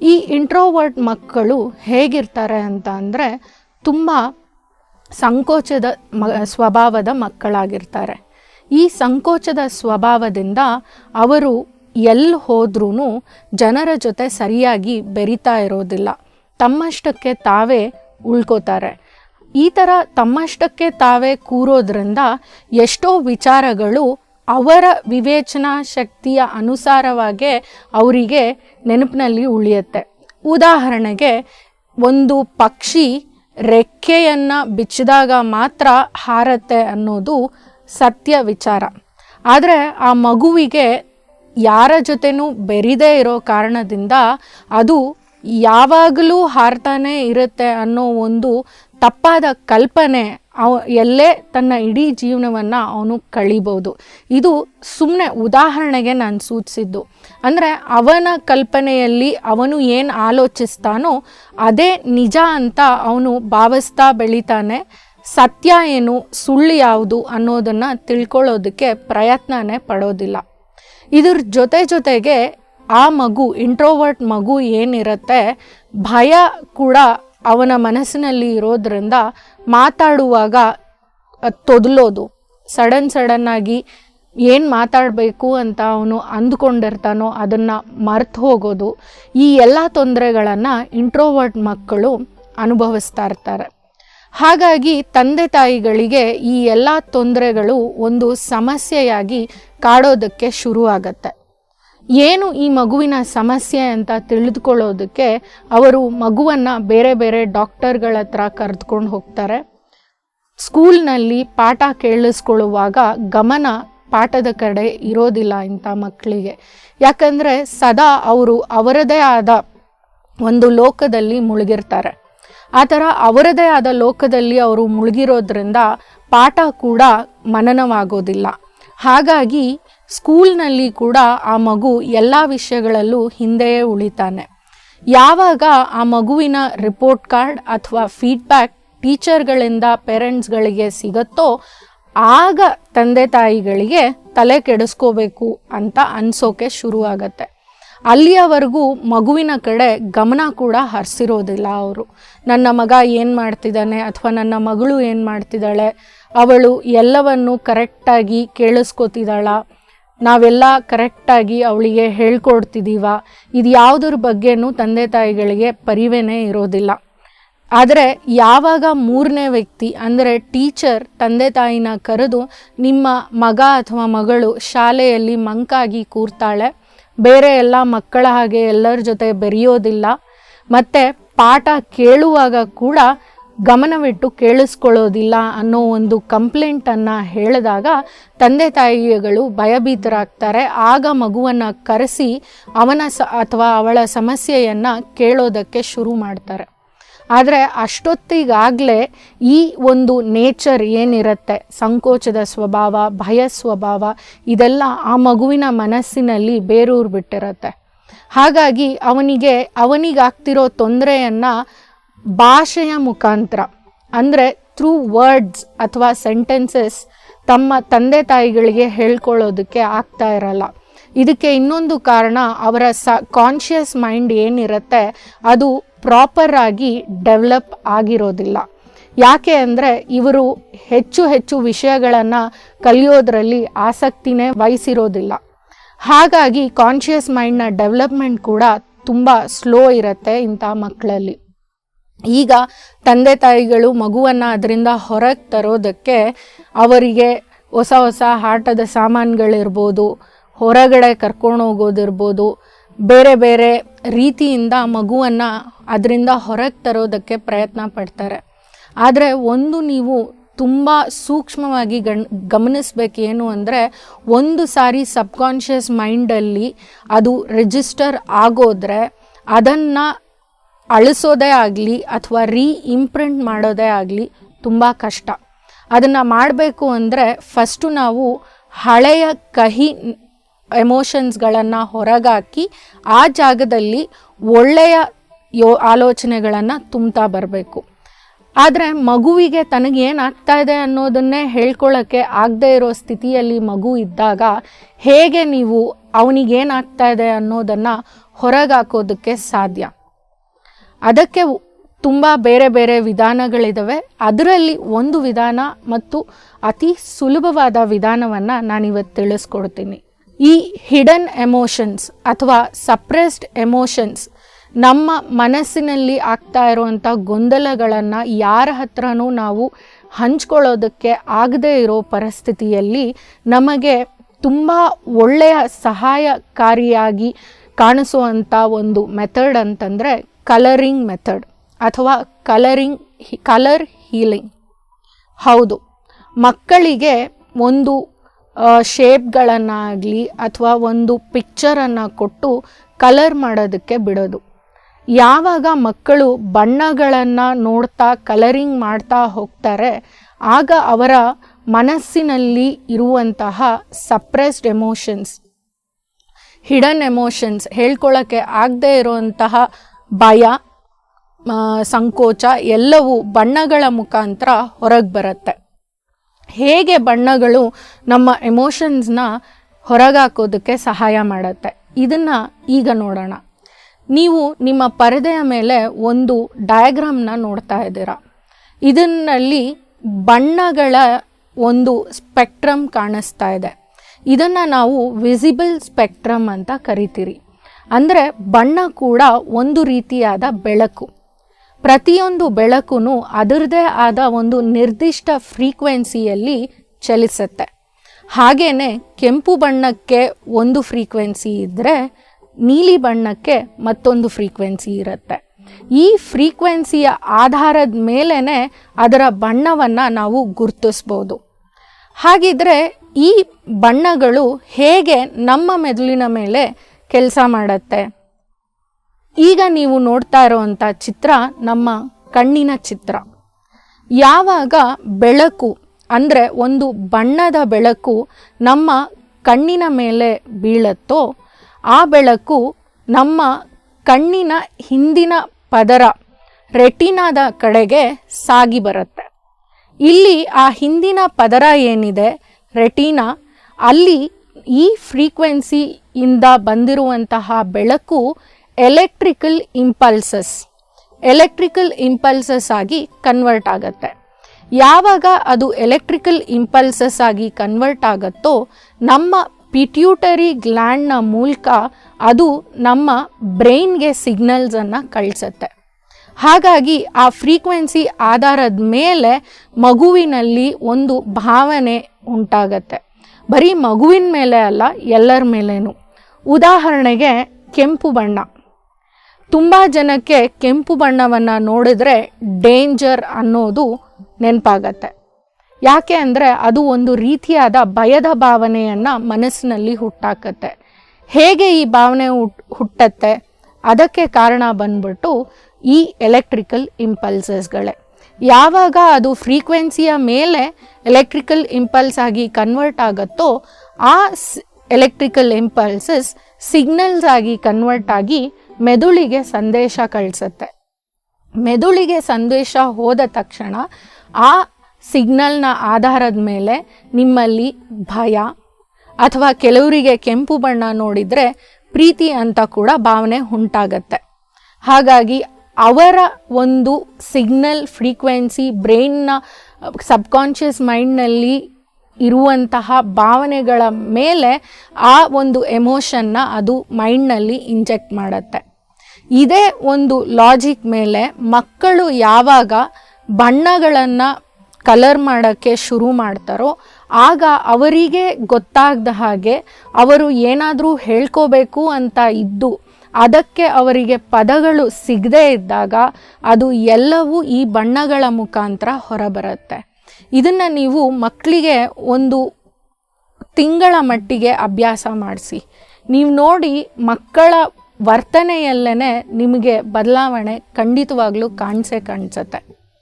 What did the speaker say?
ಈ ಇಂಟ್ರೋವರ್ಟ್ ಮಕ್ಕಳು ಹೇಗಿರ್ತಾರೆ ಅಂತ ಅಂದರೆ ತುಂಬ ಸಂಕೋಚದ ಮ, ಸ್ವಭಾವದ ಮಕ್ಕಳಾಗಿರ್ತಾರೆ. ಈ ಸಂಕೋಚದ ಸ್ವಭಾವದಿಂದ ಅವರು ಎಲ್ಲಿ ಹೋದ್ರೂ ಜನರ ಜೊತೆ ಸರಿಯಾಗಿ ಬೆರಿತಾ ಇರೋದಿಲ್ಲ. ತಮ್ಮಷ್ಟಕ್ಕೆ ತಾವೇ ಉಳ್ಕೋತಾರೆ. ಈ ಥರ ತಮ್ಮಷ್ಟಕ್ಕೆ ತಾವೇ ಕೂರೋದ್ರಿಂದ ಎಷ್ಟೋ ವಿಚಾರಗಳು ಅವರ ವಿವೇಚನಾ ಶಕ್ತಿಯ ಅನುಸಾರವಾಗೇ ಅವರಿಗೆ ನೆನಪಿನಲ್ಲಿ ಉಳಿಯುತ್ತೆ. ಉದಾಹರಣೆಗೆ, ಒಂದು ಪಕ್ಷಿ ರೆಕ್ಕೆಯನ್ನು ಬಿಚ್ಚಿದಾಗ ಮಾತ್ರ ಹಾರತ್ತೆ ಅನ್ನೋದು ಸತ್ಯ ವಿಚಾರ. ಆದರೆ ಆ ಮಗುವಿಗೆ ಯಾರ ಜೊತೆನೂ ಬೆರಿದೇ ಇರೋ ಕಾರಣದಿಂದ ಅದು ಯಾವಾಗಲೂ ಹಾರ್ತಾನೆ ಇರುತ್ತೆ ಅನ್ನೋ ಒಂದು ತಪ್ಪಾದ ಕಲ್ಪನೆ ಅವ ಎಲ್ಲೇ ತನ್ನ ಇಡೀ ಜೀವನವನ್ನು ಅವನು ಕಳಿಬೋದು ಇದು ಸುಮ್ಮನೆ ಉದಾಹರಣೆಗೆ ನಾನು ಸೂಚಿಸಿದ್ದು. ಅಂದರೆ ಅವನ ಕಲ್ಪನೆಯಲ್ಲಿ ಅವನು ಏನು ಆಲೋಚಿಸ್ತಾನೋ ಅದೇ ನಿಜ ಅಂತ ಅವನು ಭಾವಿಸ್ತಾ ಬೆಳಿತಾನೆ. ಸತ್ಯ ಏನು, ಸುಳ್ಳು ಯಾವುದು ಅನ್ನೋದನ್ನು ತಿಳ್ಕೊಳ್ಳೋದಕ್ಕೆ ಪ್ರಯತ್ನನೇ ಪಡೋದಿಲ್ಲ. ಇದ್ರ ಜೊತೆ ಜೊತೆಗೆ ಆ ಮಗು ಇಂಟ್ರೋವರ್ಟ್ ಮಗು ಏನಿರುತ್ತೆ, ಭಯ ಕೂಡ ಅವನ ಮನಸ್ಸಿನಲ್ಲಿ ಇರೋದ್ರಿಂದ ಮಾತಾಡುವಾಗ ತೊದಲೋದು. ಸಡನ್ ಸಡನ್ನಾಗಿ ಏನು ಮಾತಾಡಬೇಕು ಅಂತ ಅವನು ಅಂದ್ಕೊಂಡಿರ್ತಾನೋ ಅದನ್ನು ಮರ್ತು ಹೋಗೋದು. ಈ ಎಲ್ಲ ತೊಂದರೆಗಳನ್ನು ಇಂಟ್ರೋವರ್ಟ್ ಮಕ್ಕಳು ಅನುಭವಿಸ್ತಾ ಇರ್ತಾರೆ. ಹಾಗಾಗಿ ತಂದೆ ತಾಯಿಗಳಿಗೆ ಈ ಎಲ್ಲ ತೊಂದರೆಗಳು ಒಂದು ಸಮಸ್ಯೆಯಾಗಿ ಕಾಡೋದಕ್ಕೆ ಶುರುವಾಗತ್ತೆ. ಏನು ಈ ಮಗುವಿನ ಸಮಸ್ಯೆ ಅಂತ ತಿಳಿದುಕೊಳ್ಳೋದಕ್ಕೆ ಅವರು ಮಗುವನ್ನು ಬೇರೆ ಬೇರೆ ಡಾಕ್ಟರ್ಗಳ ಹತ್ರ ಕರೆದುಕೊಂಡು ಹೋಗ್ತಾರೆ. ಸ್ಕೂಲ್ನಲ್ಲಿ ಪಾಠ ಕೇಳಿಸ್ಕೊಳ್ಳುವಾಗ ಗಮನ ಪಾಠದ ಕಡೆ ಇರೋದಿಲ್ಲ ಇಂಥ ಮಕ್ಕಳಿಗೆ. ಯಾಕಂದರೆ ಸದಾ ಅವರು ಅವರದೇ ಆದ ಒಂದು ಲೋಕದಲ್ಲಿ ಮುಳುಗಿರ್ತಾರೆ. ಆ ಥರ ಅವರದೇ ಆದ ಲೋಕದಲ್ಲಿ ಅವರು ಮುಳುಗಿರೋದ್ರಿಂದ ಪಾಠ ಕೂಡ ಮನನವಾಗೋದಿಲ್ಲ. ಹಾಗಾಗಿ ಸ್ಕೂಲ್ನಲ್ಲಿ ಕೂಡ ಆ ಮಗು ಎಲ್ಲ ವಿಷಯಗಳಲ್ಲೂ ಹಿಂದೆಯೇ ಉಳಿತಾನೆ. ಯಾವಾಗ ಆ ಮಗುವಿನ ರಿಪೋರ್ಟ್ ಕಾರ್ಡ್ ಅಥವಾ ಫೀಡ್ಬ್ಯಾಕ್ ಟೀಚರ್ಗಳಿಂದ ಪೇರೆಂಟ್ಸ್ಗಳಿಗೆ ಸಿಗತ್ತೋ ಆಗ ತಂದೆ ತಾಯಿಗಳಿಗೆ ತಲೆ ಕೆಡಿಸ್ಕೋಬೇಕು ಅಂತ ಅನ್ಸೋಕೆ ಶುರುವಾಗತ್ತೆ. ಅಲ್ಲಿಯವರೆಗೂ ಮಗುವಿನ ಕಡೆ ಗಮನ ಕೂಡ ಹರಿಸಿರೋದಿಲ್ಲ ಅವರು. ನನ್ನ ಮಗ ಏನು ಮಾಡ್ತಿದ್ದಾನೆ ಅಥವಾ ನನ್ನ ಮಗಳು ಏನು ಮಾಡ್ತಿದ್ದಾಳೆ ಅವಳು ಎಲ್ಲವನ್ನು ಕರೆಕ್ಟಾಗಿ ಕೇಳಿಸ್ಕೊತಿದ್ದಾಳ. ನಾವೆಲ್ಲ ಕರೆಕ್ಟಾಗಿ ಅವಳಿಗೆ ಹೇಳ್ಕೊಡ್ತಿದ್ದೀವ ಇದು ಯಾವುದ್ರ ಬಗ್ಗೆನೂ ತಂದೆ ತಾಯಿಗಳಿಗೆ ಪರಿವೇನೇ ಇರೋದಿಲ್ಲ. ಆದರೆ ಯಾವಾಗ ಮೂರನೇ ವ್ಯಕ್ತಿ, ಅಂದರೆ ಟೀಚರ್ ತಂದೆ ತಾಯಿನ ಕರೆದು ನಿಮ್ಮ ಮಗ ಅಥವಾ ಮಗಳು ಶಾಲೆಯಲ್ಲಿ ಮಂಕಾಗಿ ಕೂರ್ತಾಳೆ, ಬೇರೆ ಎಲ್ಲ ಮಕ್ಕಳ ಹಾಗೆ ಎಲ್ಲರ ಜೊತೆ ಬೆರೆಯೋದಿಲ್ಲ, ಮತ್ತು ಪಾಠ ಕೇಳುವಾಗ ಕೂಡ ಗಮನವಿಟ್ಟು ಕೇಳಿಸ್ಕೊಳ್ಳೋದಿಲ್ಲ ಅನ್ನೋ ಒಂದು ಕಂಪ್ಲೇಂಟನ್ನು ಹೇಳಿದಾಗ ತಂದೆ ತಾಯಿಗಳು ಭಯಭೀತರಾಗ್ತಾರೆ. ಆಗ ಮಗುವನ್ನು ಕರೆಸಿ ಅವನ ಸ ಅಥವಾ ಅವಳ ಸಮಸ್ಯೆಯನ್ನು ಕೇಳೋದಕ್ಕೆ ಶುರು ಮಾಡ್ತಾರೆ. ಆದರೆ ಅಷ್ಟೊತ್ತಿಗಾಗಲೇ ಈ ಒಂದು ನೇಚರ್ ಏನಿರುತ್ತೆ, ಸಂಕೋಚದ ಸ್ವಭಾವ, ಭಯ ಸ್ವಭಾವ, ಇದೆಲ್ಲ ಆ ಮಗುವಿನ ಮನಸ್ಸಿನಲ್ಲಿ ಬೇರೂರು ಬಿಟ್ಟಿರುತ್ತೆ. ಹಾಗಾಗಿ ಅವನಿಗೆ, ಅವನಿಗಾಗ್ತಿರೋ ತೊಂದರೆಯನ್ನು ಭಾಷೆಯ ಮುಖಾಂತರ, ಅಂದರೆ ಥ್ರೂ ವರ್ಡ್ಸ್ ಅಥವಾ ಸೆಂಟೆನ್ಸಸ್ ತಮ್ಮ ತಂದೆ ತಾಯಿಗಳಿಗೆ ಹೇಳ್ಕೊಳ್ಳೋದಕ್ಕೆ ಆಗ್ತಾ ಇರಲ್ಲ. ಇದಕ್ಕೆ ಇನ್ನೊಂದು ಕಾರಣ ಅವರ ಸ ಕಾನ್ಷಿಯಸ್ ಮೈಂಡ್ ಏನಿರುತ್ತೆ, ಅದು ಪ್ರಾಪರ್ ಆಗಿ ಡೆವಲಪ್ ಆಗಿರೋದಿಲ್ಲ. ಯಾಕೆ ಅಂದರೆ ಇವರು ಹೆಚ್ಚು ಹೆಚ್ಚು ವಿಷಯಗಳನ್ನು ಕಲಿಯೋದ್ರಲ್ಲಿ ಆಸಕ್ತಿನೇ ವಹಿಸಿರೋದಿಲ್ಲ. ಹಾಗಾಗಿ ಕಾನ್ಷಿಯಸ್ ಮೈಂಡ್ನ ಡೆವಲಪ್ಮೆಂಟ್ ಕೂಡ ತುಂಬ ಸ್ಲೋ ಇರುತ್ತೆ ಇಂಥ ಮಕ್ಕಳಲ್ಲಿ. ಈಗ ತಂದೆ ತಾಯಿಗಳು ಮಗುವನ್ನು ಅದರಿಂದ ಹೊರಗೆ ತರೋದಕ್ಕೆ ಅವರಿಗೆ ಹೊಸ ಹೊಸ ಆಟದ ಸಾಮಾನುಗಳಿರ್ಬೋದು, ಹೊರಗಡೆ ಕರ್ಕೊಂಡು ಹೋಗೋದಿರ್ಬೋದು, ಬೇರೆ ಬೇರೆ ರೀತಿಯಿಂದ ಮಗುವನ್ನು ಅದರಿಂದ ಹೊರಗೆ ತರೋದಕ್ಕೆ ಪ್ರಯತ್ನ ಪಡ್ತಾರೆ. ಆದರೆ ಒಂದು ನೀವು ತುಂಬ ಸೂಕ್ಷ್ಮವಾಗಿ ಗಣ್, ಗಮನಿಸ್ಬೇಕೇನು ಅಂದರೆ ಒಂದು ಸಾರಿ ಸಬ್ಕಾನ್ಷಿಯಸ್ ಮೈಂಡಲ್ಲಿ ಅದು ರಿಜಿಸ್ಟರ್ ಆಗೋದ್ರೆ ಅದನ್ನು ಅಳಿಸೋದೇ ಆಗಲಿ ಅಥವಾ ರೀ ಇಂಪ್ರಿಂಟ್ ಮಾಡೋದೇ ಆಗಲಿ ತುಂಬ ಕಷ್ಟ. ಅದನ್ನು ಮಾಡಬೇಕು ಅಂದರೆ ಫಸ್ಟು ನಾವು ಹಳೆಯ ಕಹಿ ಎಮೋಷನ್ಸ್ಗಳನ್ನು ಹೊರಗಾಕಿ ಆ ಜಾಗದಲ್ಲಿ ಒಳ್ಳೆಯ ಯೋ, ಆಲೋಚನೆಗಳನ್ನು ತುಂಬ್ತಾ ಬರಬೇಕು. ಆದರೆ ಮಗುವಿಗೆ ತನಗೇನಾಗ್ತಾ ಇದೆ ಅನ್ನೋದನ್ನೇ ಹೇಳ್ಕೊಳ್ಳೋಕ್ಕೆ ಆಗದೇ ಇರೋ ಸ್ಥಿತಿಯಲ್ಲಿ ಮಗು ಇದ್ದಾಗ ಹೇಗೆ ನೀವು ಅವನಿಗೇನಾಗ್ತಾ ಇದೆ ಅನ್ನೋದನ್ನು ಹೊರಗಾಕೋದಕ್ಕೆ ಸಾಧ್ಯ. ಅದಕ್ಕೆ ತುಂಬ ಬೇರೆ ಬೇರೆ ವಿಧಾನಗಳಿದ್ದಾವೆ ಅದರಲ್ಲಿ ಒಂದು ವಿಧಾನ ಮತ್ತು ಅತಿ ಸುಲಭವಾದ ವಿಧಾನವನ್ನು ನಾನಿವತ್ತು ತಿಳಿಸ್ಕೊಡ್ತೀನಿ. ಈ ಹಿಡನ್ ಎಮೋಷನ್ಸ್ ಅಥವಾ ಸಪ್ರೆಸ್ಡ್ ಎಮೋಷನ್ಸ್ ನಮ್ಮ ಮನಸ್ಸಿನಲ್ಲಿ ಆಗ್ತಾ ಇರುವಂಥ ಗೊಂದಲಗಳನ್ನು ಯಾರ ಹತ್ರನೂ ನಾವು ಹಂಚ್ಕೊಳ್ಳೋದಕ್ಕೆ ಆಗದೇ ಇರೋ ಪರಿಸ್ಥಿತಿಯಲ್ಲಿ ನಮಗೆ ತುಂಬ ಒಳ್ಳೆಯ ಸಹಾಯಕಾರಿಯಾಗಿ ಕಾಣಿಸುವಂಥ ಒಂದು ಮೆಥಡ್ ಅಂತಂದರೆ ಕಲರಿಂಗ್ ಮೆಥಡ್ ಅಥವಾ ಕಲರಿಂಗ್ ಕಲರ್ ಹೀಲಿಂಗ್ ಹೌದು. ಮಕ್ಕಳಿಗೆ ಒಂದು ಶೇಪ್ಗಳನ್ನಾಗಲಿ ಅಥವಾ ಒಂದು ಪಿಕ್ಚರನ್ನು ಕೊಟ್ಟು ಕಲರ್ ಮಾಡೋದಕ್ಕೆ ಬಿಡೋದು. ಯಾವಾಗ ಮಕ್ಕಳು ಬಣ್ಣಗಳನ್ನು ನೋಡ್ತಾ ಕಲರಿಂಗ್ ಮಾಡ್ತಾ ಹೋಗ್ತಾರೆ, ಆಗ ಅವರ ಮನಸ್ಸಿನಲ್ಲಿ ಇರುವಂತಹ ಸಪ್ರೆಸ್ಡ್ ಎಮೋಷನ್ಸ್ ಹಿಡನ್ ಎಮೋಷನ್ಸ್ ಹೇಳ್ಕೊಳ್ಳೋಕ್ಕೆ ಆಗದೇ ಇರುವಂತಹ ಭಯ ಸಂಕೋಚ ಎಲ್ಲವೂ ಬಣ್ಣಗಳ ಮುಖಾಂತರ ಹೊರಗೆ ಬರುತ್ತೆ. ಹೇಗೆ ಬಣ್ಣಗಳು ನಮ್ಮ ಎಮೋಷನ್ಸ್ನ ಹೊರಗಾಕೋದಕ್ಕೆ ಸಹಾಯ ಮಾಡುತ್ತೆ? ಇದನ್ನು ಈಗ ನೋಡೋಣ. ನೀವು ನಿಮ್ಮ ಪರದೆಯ ಮೇಲೆ ಒಂದು ಡಯಾಗ್ರಾಮ್ನ ನೋಡ್ತಾ ಇದ್ದೀರಾ. ಇದನ್ನಲ್ಲಿ ಬಣ್ಣಗಳ ಒಂದು ಸ್ಪೆಕ್ಟ್ರಮ್ ಕಾಣಿಸ್ತಾ ಇದೆ. ಇದನ್ನು ನಾವು ವಿಸಿಬಲ್ ಸ್ಪೆಕ್ಟ್ರಮ್ ಅಂತ ಕರಿತೀರಿ. ಅಂದರೆ ಬಣ್ಣ ಕೂಡ ಒಂದು ರೀತಿಯಾದ ಬೆಳಕು. ಪ್ರತಿಯೊಂದು ಬೆಳಕು ಅದರದೇ ಆದ ಒಂದು ನಿರ್ದಿಷ್ಟ ಫ್ರೀಕ್ವೆನ್ಸಿಯಲ್ಲಿ ಚಲಿಸುತ್ತೆ. ಹಾಗೇನೆ ಕೆಂಪು ಬಣ್ಣಕ್ಕೆ ಒಂದು ಫ್ರೀಕ್ವೆನ್ಸಿ ಇದ್ದರೆ ನೀಲಿ ಬಣ್ಣಕ್ಕೆ ಮತ್ತೊಂದು ಫ್ರೀಕ್ವೆನ್ಸಿ ಇರುತ್ತೆ. ಈ ಫ್ರೀಕ್ವೆನ್ಸಿಯ ಆಧಾರದ ಮೇಲೇ ಅದರ ಬಣ್ಣವನ್ನು ನಾವು ಗುರುತಿಸ್ಬೋದು. ಹಾಗಿದ್ರೆ ಈ ಬಣ್ಣಗಳು ಹೇಗೆ ನಮ್ಮ ಮೆದುಳಿನ ಮೇಲೆ ಕೆಲಸ ಮಾಡುತ್ತೆ. ಈಗ ನೀವು ನೋಡ್ತಾ ಇರೋವಂಥ ಚಿತ್ರ ನಮ್ಮ ಕಣ್ಣಿನ ಚಿತ್ರ. ಯಾವಾಗ ಬೆಳಕು ಅಂದರೆ ಒಂದು ಬಣ್ಣದ ಬೆಳಕು ನಮ್ಮ ಕಣ್ಣಿನ ಮೇಲೆ ಬೀಳತ್ತೋ, ಆ ಬೆಳಕು ನಮ್ಮ ಕಣ್ಣಿನ ಹಿಂದಿನ ಪದರ ರೆಟಿನಾದ ಕಡೆಗೆ ಸಾಗಿ ಬರುತ್ತೆ. ಇಲ್ಲಿ ಆ ಹಿಂದಿನ ಪದರ ಏನಿದೆ, ರೆಟಿನಾ, ಅಲ್ಲಿ ಈ ಫ್ರೀಕ್ವೆನ್ಸಿಯಿಂದ ಬಂದಿರುವಂತಹ ಬೆಳಕು ಎಲೆಕ್ಟ್ರಿಕಲ್ ಇಂಪಲ್ಸಸ್ ಎಲೆಕ್ಟ್ರಿಕಲ್ ಇಂಪಲ್ಸಸ್ ಆಗಿ ಕನ್ವರ್ಟ್ ಆಗುತ್ತೆ. ಯಾವಾಗ ಅದು ಎಲೆಕ್ಟ್ರಿಕಲ್ ಇಂಪಲ್ಸಸ್ ಆಗಿ ಕನ್ವರ್ಟ್ ಆಗುತ್ತೋ, ನಮ್ಮ ಪಿಟ್ಯೂಟರಿ ಗ್ಲ್ಯಾಂಡ್ನ ಮೂಲಕ ಅದು ನಮ್ಮ ಬ್ರೈನ್ಗೆ ಸಿಗ್ನಲ್ಸನ್ನು ಕಳಿಸುತ್ತೆ. ಹಾಗಾಗಿ ಆ ಫ್ರೀಕ್ವೆನ್ಸಿ ಆಧಾರದ ಮೇಲೆ ಮಗುವಿನಲ್ಲಿ ಒಂದು ಭಾವನೆ ಉಂಟಾಗತ್ತೆ. ಬರೀ ಮಗುವಿನ ಮೇಲೆ ಅಲ್ಲ, ಎಲ್ಲರ ಮೇಲೇನು. ಉದಾಹರಣೆಗೆ ಕೆಂಪು ಬಣ್ಣ. ತುಂಬ ಜನಕ್ಕೆ ಕೆಂಪು ಬಣ್ಣವನ್ನು ನೋಡಿದ್ರೆ ಡೇಂಜರ್ ಅನ್ನೋದು ನೆನಪಾಗತ್ತೆ. ಯಾಕೆ ಅಂದರೆ ಅದು ಒಂದು ರೀತಿಯಾದ ಭಯದ ಭಾವನೆಯನ್ನು ಮನಸ್ಸಿನಲ್ಲಿ ಹುಟ್ಟಾಕತ್ತೆ. ಹೇಗೆ ಈ ಭಾವನೆ ಹುಟ್, ಹುಟ್ಟತ್ತೆ? ಅದಕ್ಕೆ ಕಾರಣ ಬಂದ್ಬಿಟ್ಟು ಈ ಎಲೆಕ್ಟ್ರಿಕಲ್ ಇಂಪಲ್ಸಸ್ಗಳೇ ಯಾವಾಗ ಅದು ಫ್ರೀಕ್ವೆನ್ಸಿಯ ಮೇಲೆ ಎಲೆಕ್ಟ್ರಿಕಲ್ ಇಂಪಲ್ಸ್ ಆಗಿ ಕನ್ವರ್ಟ್ ಆಗುತ್ತೋ ಆ ಎಲೆಕ್ಟ್ರಿಕಲ್ ಇಂಪಲ್ಸಸ್ ಸಿಗ್ನಲ್ಸ್ ಆಗಿ ಕನ್ವರ್ಟ್ ಆಗಿ ಮೆದುಳಿಗೆ ಸಂದೇಶ ಕಳಿಸುತ್ತೆ. ಮೆದುಳಿಗೆ ಸಂದೇಶ ಹೋದ ತಕ್ಷಣ ಆ ಸಿಗ್ನಲ್ನ ಆಧಾರದ ಮೇಲೆ ನಿಮ್ಮಲ್ಲಿ ಭಯ ಅಥವಾ ಕೆಲವರಿಗೆ ಕೆಂಪು ಬಣ್ಣ ನೋಡಿದರೆ ಪ್ರೀತಿ ಅಂತ ಕೂಡ ಭಾವನೆ ಉಂಟಾಗತ್ತೆ. ಹಾಗಾಗಿ ಅವರ ಒಂದು ಸಿಗ್ನಲ್ ಫ್ರೀಕ್ವೆನ್ಸಿ ಬ್ರೈನ್ನ ಸಬ್ಕಾನ್ಷಿಯಸ್ ಮೈಂಡ್ನಲ್ಲಿ ಇರುವಂತಹ ಭಾವನೆಗಳ ಮೇಲೆ ಆ ಒಂದು ಎಮೋಷನ್ನ ಅದು ಮೈಂಡ್ನಲ್ಲಿ ಇಂಜೆಕ್ಟ್ ಮಾಡುತ್ತೆ. ಇದೇ ಒಂದು ಲಾಜಿಕ್ ಮೇಲೆ ಮಕ್ಕಳು ಯಾವಾಗ ಬಣ್ಣಗಳನ್ನು ಕಲರ್ ಮಾಡೋಕ್ಕೆ ಶುರು ಮಾಡ್ತಾರೋ ಆಗ ಅವರಿಗೆ ಗೊತ್ತಾಗದ ಹಾಗೆ ಅವರು ಏನಾದರೂ ಹೇಳ್ಕೋಬೇಕು ಅಂತ ಇದ್ದು ಅದಕ್ಕೆ ಅವರಿಗೆ ಪದಗಳು ಸಿಗದೇ ಇದ್ದಾಗ ಅದು ಎಲ್ಲವೂ ಈ ಬಣ್ಣಗಳ ಮುಖಾಂತರ ಹೊರಬರುತ್ತೆ. ಇದನ್ನು ನೀವು ಮಕ್ಕಳಿಗೆ ಒಂದು ತಿಂಗಳ ಮಟ್ಟಿಗೆ ಅಭ್ಯಾಸ ಮಾಡಿಸಿ. ನೀವು ನೋಡಿ ಮಕ್ಕಳ ವರ್ತನೆಯಲ್ಲೇ ನಿಮಗೆ ಬದಲಾವಣೆ ಖಂಡಿತವಾಗ್ಲೂ ಕಾಣಿಸೇ ಕಾಣಿಸುತ್ತೆ.